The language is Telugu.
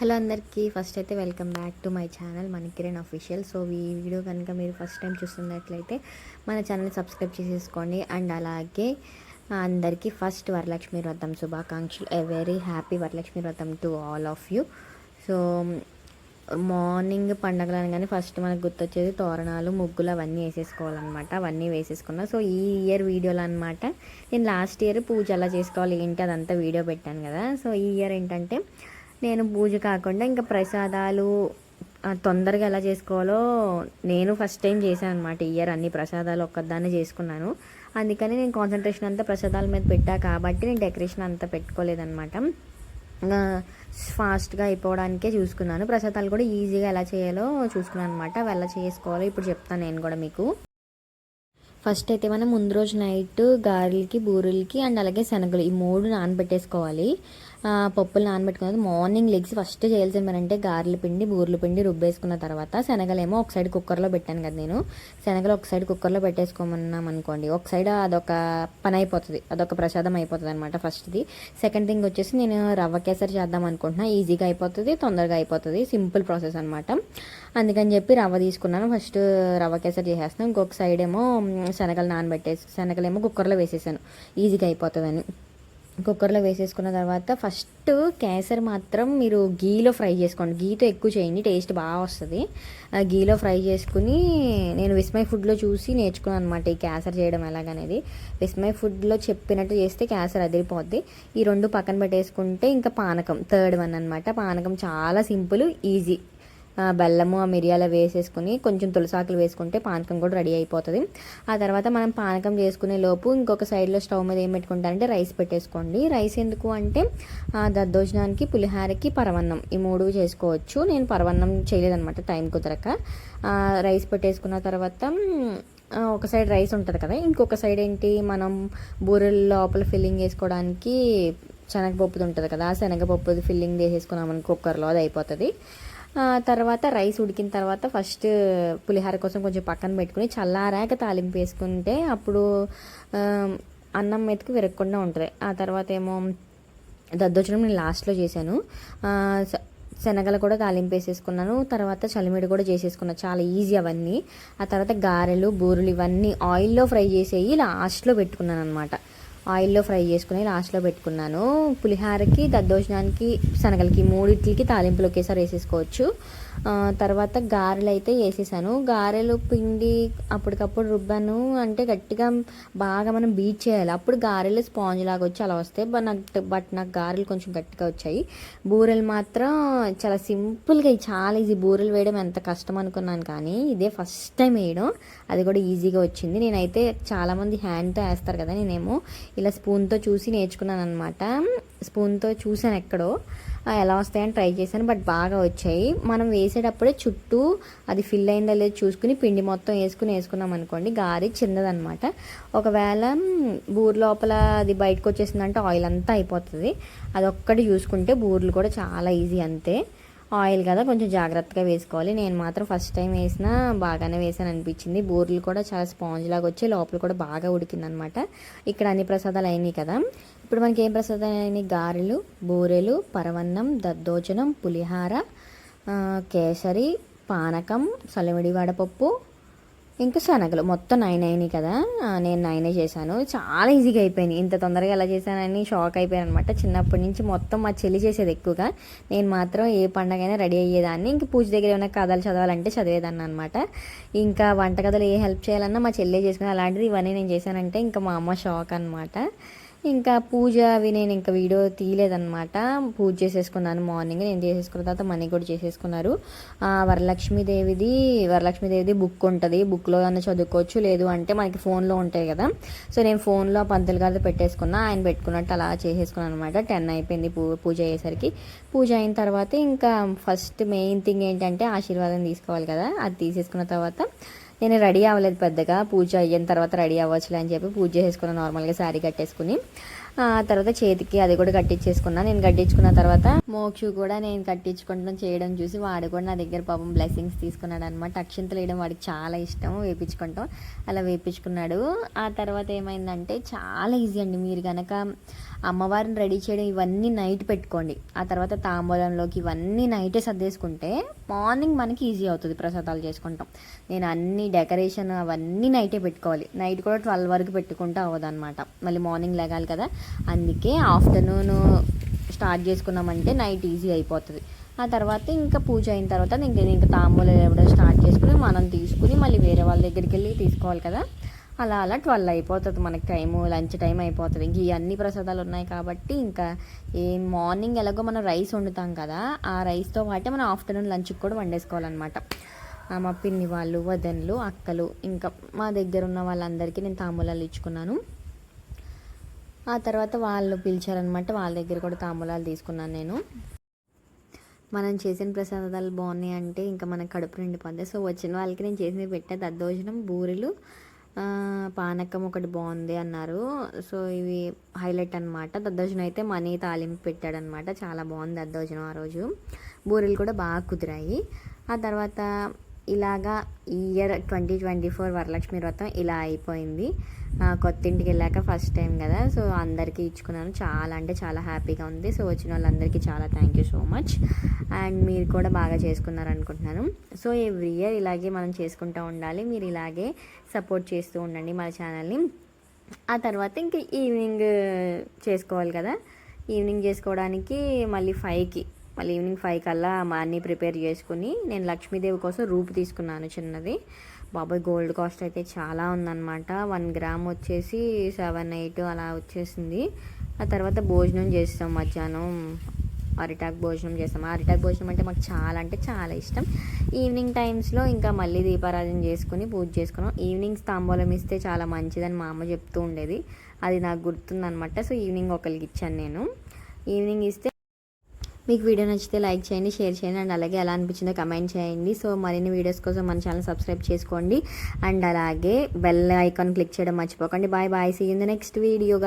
హలో అందరికీ ఫస్ట్ అయితే welcome back to my channel Manakiran official so ఈ వీడియో కనుక మీరు ఫస్ట్ టైం చూస్తున్నట్లయితే మన ఛానల్ సబ్స్క్రైబ్ చేసేసుకోండి. అండ్ అలాగే అందరికీ ఫస్ట్ వరలక్ష్మి వ్రతం శుభాకాంక్షలు. ఎ very happy Varalakshmi Vratam to all of you so morning పండగలు అనగానే ఫస్ట్ మనకు గుర్తొచ్చేది తోరణాలు ముగ్గులు అవన్నీ వేసేసుకోవాలన్నమాట. అవన్నీ వేసేసుకున్నా. సో ఈ ఇయర్ వీడియోలో అనమాట నేను లాస్ట్ ఇయర్ పూజ ఎలా చేసుకోవాలి ఏంటి అదంతా వీడియో పెట్టాను కదా. సో ఈ ఇయర్ ఏంటంటే నేను పూజ కాకుండా ఇంకా ప్రసాదాలు తొందరగా ఎలా చేసుకోవాలో నేను ఫస్ట్ టైం చేశాను అనమాట ఇయర్ అన్ని ప్రసాదాలు ఒక్కదాన్ని చేసుకున్నాను. అందుకని నేను కాన్సన్ట్రేషన్ అంతా ప్రసాదాల మీద పెట్టా కాబట్టి నేను డెకరేషన్ అంతా పెట్టుకోలేదనమాట ఫాస్ట్గా అయిపోవడానికే చూసుకున్నాను. ప్రసాదాలు కూడా ఈజీగా ఎలా చేయాలో చూసుకున్నాను అనమాట అవి ఎలా చేసుకోవాలో ఇప్పుడు చెప్తాను నేను కూడా మీకు. ఫస్ట్ అయితే మనం ముందు రోజు నైట్ గారెలకి బూరెలకి అండ్ అలాగే శనగలు ఈ మూడు నానబెట్టేసుకోవాలి. పప్పులు నానబెట్టుకున్నది మార్నింగ్ లెగ్స్ ఫస్ట్ చేయాల్సిన పని అంటే గారెల పిండి బూర్ల పిండి రుబ్బేసుకున్న తర్వాత శనగలేమో ఒక సైడ్ కుక్కర్లో పెట్టాను కదా నేను. శనగలు ఒక సైడ్ కుక్కర్లో పెట్టేసుకోమన్నాం అనుకోండి. ఒక సైడ్ అదొక పని అయిపోతుంది. అదొక ప్రసాదం అయిపోతుంది అనమాట ఫస్ట్ది. సెకండ్ థింగ్ వచ్చేసి నేను రవ్వ కేసరి చేద్దాం అనుకుంటున్నా. ఈజీగా అయిపోతుంది తొందరగా అయిపోతుంది సింపుల్ ప్రాసెస్ అనమాట అందుకని చెప్పి రవ్వ తీసుకున్నాను. ఫస్ట్ రవ్వ కేసరి చేసేస్తాను ఇంకొక సైడ్ ఏమో శనగలు నానబెట్టేసి శనగలేమో కుక్కర్లో వేసేసాను. ఈజీగా అయిపోతుందని. కుక్కర్లో వేసేసుకున్న తర్వాత ఫస్ట్ కేసరి మాత్రం మీరు గీలో ఫ్రై చేసుకోండి. గీతో ఎక్కువ చేయండి టేస్ట్ బాగా వస్తుంది. ఆ గీలో ఫ్రై చేసుకుని నేను విస్మయ్ ఫుడ్లో చూసి నేర్చుకున్నాను అనమాట ఈ కేసర్ చేయడం ఎలాగనేది. విస్మయ్ ఫుడ్లో చెప్పినట్టు చేస్తే క్యాసర్ అదిరిపోద్ది. ఈ రెండు పక్కన పెట్టేసుకుంటే ఇంకా పానకం థర్డ్ వన్ అనమాట పానకం చాలా సింపుల్ ఈజీ. బెల్లము ఆ మిరియాలు వేసేసుకుని కొంచెం తులసాకులు వేసుకుంటే పానకం కూడా రెడీ అయిపోతుంది. ఆ తర్వాత మనం పానకం చేసుకునే లోపు ఇంకొక సైడ్లో స్టవ్ మీద ఏం పెట్టుకుంటారంటే రైస్ పెట్టేసుకోండి. రైస్ ఎందుకు అంటే దద్దోజనానికి పులిహారకి పరవన్నం. ఈ మూడు చేసుకోవచ్చు. నేను పరవన్నం చేయలేదన్నమాట టైం కుదరక. రైస్ పెట్టేసుకున్న తర్వాత ఒక సైడ్ రైస్ ఉంటుంది కదా ఇంకొక సైడ్ ఏంటి మనం బూరెల లోపల ఫిల్లింగ్ వేసుకోవడానికి శనగపప్పుది ఉంటుంది కదా ఆ శనగపప్పుది ఫిల్లింగ్ చేసేసుకున్నామని కుక్కర్లో అది అయిపోతుంది. తర్వాత రైస్ ఉడికిన తర్వాత ఫస్ట్ పులిహోర కోసం కొంచెం పక్కన పెట్టుకుని చల్లారాక తాలింపు వేసుకుంటే అప్పుడు అన్నం మెతుకు విరగకుండా ఉంటుంది. ఆ తర్వాత ఏమో దద్దోజనం నేను లాస్ట్లో చేశాను. శనగలు కూడా తాలింపు వేసేసుకున్నాను. తర్వాత చలిమిడి కూడా చేసేసుకున్నాను చాలా ఈజీ అవన్నీ. ఆ తర్వాత గారెలు బూరెలు ఇవన్నీ ఆయిల్లో ఫ్రై చేసేవి లాస్ట్లో పెట్టుకున్నాను అనమాట ఆయిల్లో ఫ్రై చేసుకుని లాస్ట్లో పెట్టుకున్నాను. పులిహారకి దద్దోజనానికి శనగలకి మూడింటికి తాలింపులు ఒకేసారి వేసేసుకోవచ్చు. తర్వాత గారెలు అయితే వేసేసాను. గారెలు పిండి అప్పటికప్పుడు రుబ్బాను అంటే గట్టిగా బాగా మనం బీట్ చేయాలి. అప్పుడు గారెలు స్పాంజ్ లాగా వచ్చి అలా వస్తాయి. బట్ నాకు బట్ నాకు గారెలు కొంచెం గట్టిగా వచ్చాయి. బూరెలు మాత్రం చాలా సింపుల్గా చాలా ఈజీ. బూరెలు వేయడం ఎంత కష్టం అనుకున్నాను కానీ ఇదే ఫస్ట్ టైం వేయడం. అది కూడా ఈజీగా వచ్చింది. నేనైతే చాలామంది హ్యాండ్తో వేస్తారు కదా నేనేమో. ఇలా స్పూన్తో చూసి నేర్చుకున్నాను అనమాట స్పూన్తో చూసాను ఎక్కడో. ఎలా వస్తాయని ట్రై చేశాను బట్ బాగా వచ్చాయి. మనం వేసేటప్పుడే చుట్టూ అది ఫిల్ అయిందా లేదో చూసుకుని పిండి మొత్తం వేసుకుని వేసుకున్నాం అనుకోండి గారి చిన్నదనమాట ఒకవేళ బూర్ లోపల అది బయటకు వచ్చేసిందంటే ఆయిల్ అంతా అయిపోతుంది. అదొక్కటి చూసుకుంటే బూర్లు కూడా చాలా ఈజీ అంతే. ఆయిల్ కదా కొంచెం జాగ్రత్తగా వేసుకోవాలి. నేను మాత్రం ఫస్ట్ టైం వేసినా బాగానే వేసాను అనిపించింది. బూరెలు కూడా చాలా స్పాంజ్ లాగా వచ్చి లోపల కూడా బాగా ఉడికిందనమాట. ఇక్కడ అన్ని ప్రసాదాలు అయినాయి కదా. ఇప్పుడు మనకి ఏం ప్రసాదాలు అయినాయి? గారెలు బూరెలు పరవన్నం దద్దోజనం పులిహార కేసరి పానకం సలిమిడి వడపప్పు ఇంకా శనగలు. మొత్తం నైన్ అయినాయి కదా. నేను నైనే చేశాను. చాలా ఈజీగా అయిపోయినాయి ఇంత తొందరగా ఎలా చేశానని షాక్ అయిపోయాను అనమాట చిన్నప్పటి నుంచి మొత్తం మా చెల్లి చేసేది ఎక్కువగా. నేను మాత్రం ఏ పండగైనా రెడీ అయ్యేదాన్ని. ఇంక పూజ దగ్గర ఏమైనా కథలు చదవాలంటే చదివేదాన్ని అనమాట ఇంకా వంటకథలు ఏ హెల్ప్ చేయాలన్నా మా చెల్లె చేసుకుని అలాంటిది ఇవన్నీ నేను చేశానంటే ఇంకా మా అమ్మ షాక్ అనమాట ఇంకా పూజ అవి నేను ఇంకా వీడియో తీయలేదన్నమాట. పూజ చేసేసుకున్నాను మార్నింగ్ నేను చేసేసుకున్న తర్వాత మనీ కూడా చేసేసుకున్నారు. వరలక్ష్మీదేవిది వరలక్ష్మీదేవిది బుక్ ఉంటుంది. బుక్లో అన్న చదువుకోవచ్చు లేదు అంటే మనకి ఫోన్లో ఉంటాయి కదా. సో నేను ఫోన్లో పంతులు గారితో పెట్టేసుకున్నా. ఆయన పెట్టుకున్నట్టు అలా చేసేసుకున్నాను అనమాట టెన్ అయిపోయింది పూ పూజ అయ్యేసరికి. పూజ అయిన తర్వాత ఇంకా ఫస్ట్ మెయిన్ థింగ్ ఏంటంటే ఆశీర్వాదం తీసుకోవాలి కదా. అది తీసేసుకున్న తర్వాత నేను రెడీ అవ్వలేదు పెద్దగా. పూజ అయిన తర్వాత రెడీ అవ్వచ్చులే అని చెప్పి పూజ చేసుకున్నాను నార్మల్గా శారీ కట్టేసుకుని. తర్వాత చేతికి అది కూడా కట్టించేసుకున్నా. నేను కట్టించుకున్న తర్వాత మోక్షు కూడా నేను కట్టించుకుంటాం చేయడం చూసి వాడు కూడా నా దగ్గర పాపం బ్లెస్సింగ్స్ తీసుకున్నాడు అనమాట అక్షింతలు వేయడం వాడికి చాలా ఇష్టం వేపించుకుంటాం. అలా వేపించుకున్నాడు. ఆ తర్వాత ఏమైందంటే చాలా ఈజీ అండి. మీరు కనుక అమ్మవారిని రెడీ చేయడం ఇవన్నీ నైట్ పెట్టుకోండి. ఆ తర్వాత తాంబూలంలోకి ఇవన్నీ నైటే సర్దేసుకుంటే మార్నింగ్ మనకి ఈజీ అవుతుంది ప్రసాదాలు చేసుకుంటాం. నేను అన్ని డెకరేషన్ అవన్నీ నైటే పెట్టుకోవాలి. నైట్ కూడా ట్వెల్వ్ వరకు పెట్టుకుంటే అవ్వదన్నమాట. మళ్ళీ మార్నింగ్ లేగాలి కదా. అందుకే ఆఫ్టర్నూన్ స్టార్ట్ చేసుకున్నామంటే నైట్ ఈజీ అయిపోతుంది. ఆ తర్వాత ఇంకా పూజ అయిన తర్వాత ఇంకా ఇంకా తాంబూలం ఇవ్వడం స్టార్ట్ చేసుకుని మనం తీసుకుని మళ్ళీ వేరే వాళ్ళ దగ్గరికి వెళ్ళి తీసుకోవాలి కదా. అలా అలా ట్వెల్వ్ అయిపోతుంది మనకి టైము లంచ్ టైం అయిపోతుంది. ఇంక ఈ అన్ని ప్రసాదాలు ఉన్నాయి కాబట్టి ఇంకా ఏ మార్నింగ్ ఎలాగో మనం రైస్ వండుతాం కదా ఆ రైస్తో పాటే మనం ఆఫ్టర్నూన్ లంచ్కి కూడా వండేసుకోవాలన్నమాట. మా పిన్ని వాళ్ళు వదన్లు అక్కలు ఇంకా మా దగ్గర ఉన్న వాళ్ళందరికీ నేను తాంబూలాలు ఇచ్చుకున్నాను. ఆ తర్వాత వాళ్ళు పిలిచారనమాట వాళ్ళ దగ్గర కూడా తాంబూలాలు తీసుకున్నాను నేను. మనం చేసిన ప్రసాదాలు బాగున్నాయి అంటే ఇంకా మన కడుపు నిండిపోద్ది. సో వచ్చిన వాళ్ళకి నేను చేసినవి పెట్టే దద్దోజనం బూరెలు పానకం ఒకటి బాగుంది అన్నారు. సో ఇవి హైలైట్ అనమాట దద్దోజనం అయితే మనీ తాలింపు పెట్టాడనమాట చాలా బాగుంది దద్దోజనం ఆ రోజు. బూరెలు కూడా బాగా కుదిరాయి. ఆ తర్వాత ఇలాగా ఈ year twenty twenty four Varalakshmi Vratam ఇలా అయిపోయింది. కొత్త ఇంటికి వెళ్ళాక ఫస్ట్ టైం కదా సో అందరికీ ఇచ్చుకున్నాను. చాలా అంటే చాలా హ్యాపీగా ఉంది. సో వచ్చిన వాళ్ళందరికీ చాలా thank you so much and మీరు కూడా బాగా చేసుకున్నారు అనుకుంటున్నాను సో ఎవ్రీ ఇయర్ ఇలాగే మనం చేసుకుంటూ ఉండాలి. మీరు ఇలాగే సపోర్ట్ చేస్తూ ఉండండి మన ఛానల్ని ఆ తర్వాత ఇంక ఈవినింగ్ చేసుకోవాలి కదా. ఈవినింగ్ చేసుకోవడానికి మళ్ళీ ఫైవ్కి మళ్ళీ ఈవినింగ్ ఫైవ్ కల్లా మా అన్నీ ప్రిపేర్ చేసుకుని నేను లక్ష్మీదేవి కోసం రూపు తీసుకున్నాను చిన్నది. బాబాయ్ గోల్డ్ కాస్ట్ అయితే చాలా ఉందన్నమాట. వన్ గ్రామ్ వచ్చేసి సెవెన్ ఎయిట్ అలా వచ్చేసింది. ఆ తర్వాత భోజనం చేస్తాం మధ్యాహ్నం. అరిటాక్ భోజనం చేస్తాం. అరిటాక్ భోజనం అంటే మాకు చాలా అంటే చాలా ఇష్టం. ఈవినింగ్ టైమ్స్లో ఇంకా మళ్ళీ దీపారాధన చేసుకుని పూజ చేసుకున్నాం. ఈవినింగ్ తాంబూలం ఇస్తే చాలా మంచిదని మా అమ్మ చెప్తూ ఉండేది. అది నాకు గుర్తుందనమాట సో ఈవినింగ్ ఒకరికి ఇచ్చాను నేను. ఈవినింగ్ ఇస్తే మీకు వీడియో నచ్చితే లైక్ చేయండి షేర్ చేయండి అండ్ అలాగే ఎలా అనిపించిందో కమెంట్ చేయండి. సో మరిన్ని వీడియోస్ కోసం మన ఛానల్ సబ్స్క్రైబ్ చేసుకోండి. అండ్ అలాగే బెల్ ఐకాన్ క్లిక్ చేయడం మర్చిపోకండి. Bye bye. See in the next video